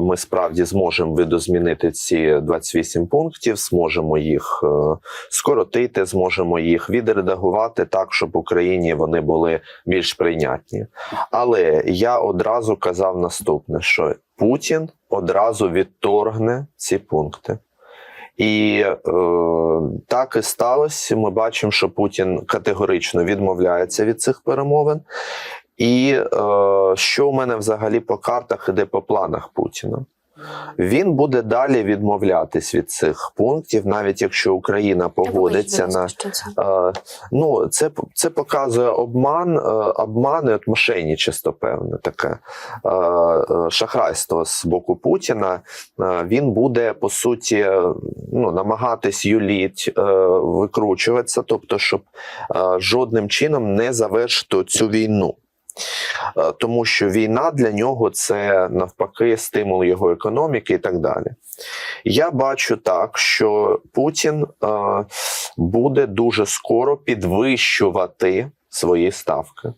ми справді зможемо видозмінити ці 28 пунктів, зможемо їх е, скоротити, зможемо їх відредагувати так, щоб Україні вони були більш прийнятні. Але я одразу казав наступне: що Путін одразу відторгне ці пункти. І е, так і сталося. Ми бачимо, що Путін категорично відмовляється від цих перемовин. І е, що у мене взагалі по картах іде по планах Путіна? Він буде далі відмовлятись від цих пунктів, навіть якщо Україна погодиться на Е, ну, це, це показує обман, е, обман і от мошенничество, певне таке е, е, шахрайство з боку Путіна. Е, Він буде по суті е, ну, намагатись юліть, е, викручуватися, тобто, щоб е, жодним чином не завершити цю війну. Е, Тому що війна для нього це навпаки стимул його економіки і так далі. Я бачу так, що Путін е, буде дуже скоро підвищувати свої ставки.